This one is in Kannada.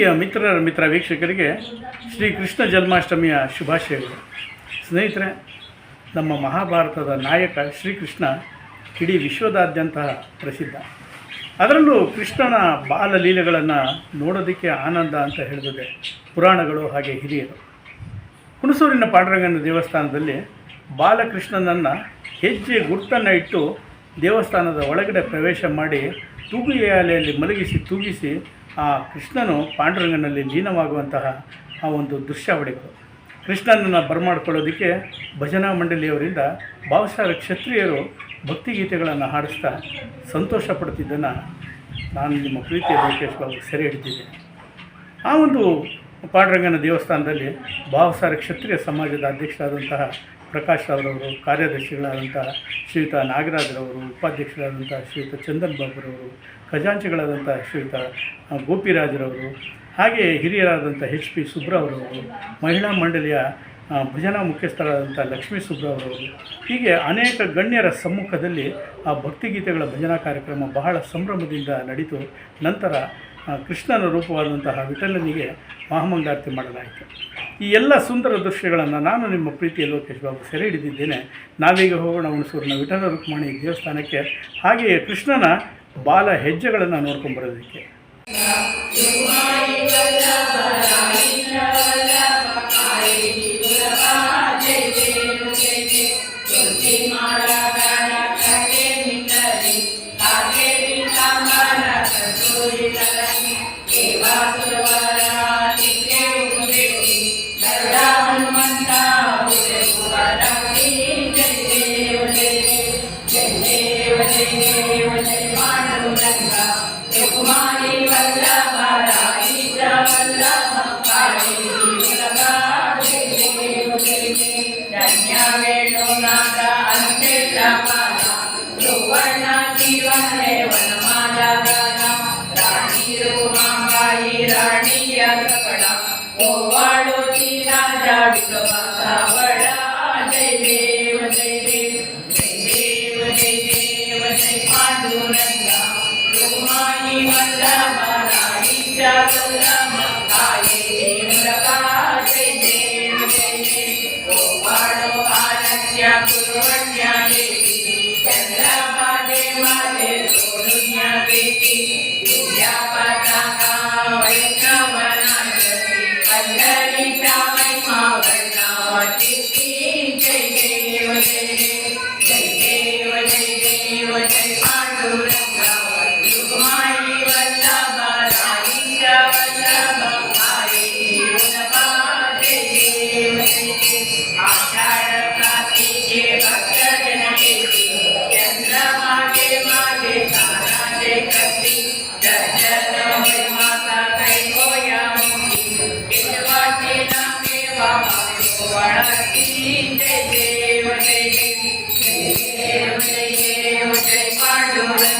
ಪ್ರೀತಿಯ ಮಿತ್ರರ ಮಿತ್ರ ವೀಕ್ಷಕರಿಗೆ ಶ್ರೀ ಕೃಷ್ಣ ಜನ್ಮಾಷ್ಟಮಿಯ ಶುಭಾಶಯಗಳು. ಸ್ನೇಹಿತರೆ, ನಮ್ಮ ಮಹಾಭಾರತದ ನಾಯಕ ಶ್ರೀಕೃಷ್ಣ ಇಡೀ ವಿಶ್ವದಾದ್ಯಂತ ಪ್ರಸಿದ್ಧ. ಅದರಲ್ಲೂ ಕೃಷ್ಣನ ಬಾಲಲೀಲೆಗಳನ್ನು ನೋಡೋದಕ್ಕೆ ಆನಂದ ಅಂತ ಹೇಳಿದ್ರೆ ಪುರಾಣಗಳು ಹಾಗೆ ಹಿರಿಯರು. ಹುಣಸೂರಿನ ಪಾಂಡುರಂಗನ ದೇವಸ್ಥಾನದಲ್ಲಿ ಬಾಲಕೃಷ್ಣನನ್ನು ಹೆಜ್ಜೆ ಗುರ್ತನ್ನು ಇಟ್ಟು ದೇವಸ್ಥಾನದ ಒಳಗಡೆ ಪ್ರವೇಶ ಮಾಡಿ ತೂಗುಯ ಅಲೆಯಲ್ಲಿ ಮಲಗಿಸಿ ತೂಗಿಸಿ ಆ ಕೃಷ್ಣನು ಪಾಂಡುರಂಗನಲ್ಲಿ ಲೀನವಾಗುವಂತಹ ಆ ಒಂದು ದೃಶ್ಯಾವಳಿಗಳು ಕೃಷ್ಣನನ್ನು ಬರಮಾಡ್ಕೊಳ್ಳೋದಕ್ಕೆ ಭಜನಾ ಮಂಡಳಿಯವರಿಂದ ಭಾವಸಾರ ಕ್ಷತ್ರಿಯರು ಭಕ್ತಿಗೀತೆಗಳನ್ನು ಹಾಡಿಸ್ತಾ ಸಂತೋಷ ಪಡ್ತಿದ್ದನ್ನು ನಾನು ನಿಮ್ಮ ಪ್ರೀತಿಯ ಲೋಕೇಶ್ ಬಾಬು ಸೆರೆ ಹಿಡಿದಿದ್ದೇನೆ ಆ ಒಂದು ಪಾಂಡುರಂಗನ ದೇವಸ್ಥಾನದಲ್ಲಿ ಭಾವಸಾರ ಕ್ಷತ್ರಿಯ ಸಮಾಜದ ಅಧ್ಯಕ್ಷರಾದಂತಹ ಪ್ರಕಾಶ್ ಅವರವರು ಕಾರ್ಯದರ್ಶಿಗಳಾದಂತಹ ಶ್ರೀಯುತ ನಾಗರಾಜರವರು, ಉಪಾಧ್ಯಕ್ಷರಾದಂತಹ ಶ್ರೀಯುತ ಚಂದನ್ ಬಾಬುರವರು ಖಜಾಂಚಿಗಳಾದಂಥ ಶ್ರೀಯುತ ಗೋಪಿರಾಜರವರು, ಹಾಗೆ ಹಿರಿಯರಾದಂಥ ಎಚ್ ಪಿ ಸುಬ್ರವರವರು ಮಹಿಳಾ ಮಂಡಳಿಯ ಭಜನಾ ಮುಖ್ಯಸ್ಥರಾದಂಥ ಲಕ್ಷ್ಮೀ ಸುಬ್ರವರವರು ಹೀಗೆ ಅನೇಕ ಗಣ್ಯರ ಸಮ್ಮುಖದಲ್ಲಿ ಆ ಭಕ್ತಿಗೀತೆಗಳ ಭಜನಾ ಕಾರ್ಯಕ್ರಮ ಬಹಳ ಸಂಭ್ರಮದಿಂದ ನಡೀತು. ನಂತರ ಕೃಷ್ಣನ ರೂಪವಾದಂತಹ ವಿಠಲನಿಗೆ ಮಹಾಮಂಗಾರತಿ ಮಾಡಲಾಯಿತು. ಈ ಎಲ್ಲ ಸುಂದರ ದೃಶ್ಯಗಳನ್ನು ನಾನು ನಿಮ್ಮ ಪ್ರೀತಿಯ ಲೋಕೇಶ್ ಬಾಬು ಸೆರೆ ಹಿಡಿದಿದ್ದೇನೆ. ನಾವೀಗ ಹೋಗೋಣ ಹುಣಸೂರಿನ ವಿಠಲ ರುಕ್ಮಣಿ ದೇವಸ್ಥಾನಕ್ಕೆ. ಹಾಗೆಯೇ ಕೃಷ್ಣನ ಬಾಲ ಹೆಜ್ಜೆಗಳನ್ನು ನೋಡ್ಕೊಂಬರೋದಕ್ಕೆ Yeah. Yapataka, wake up. Thank you.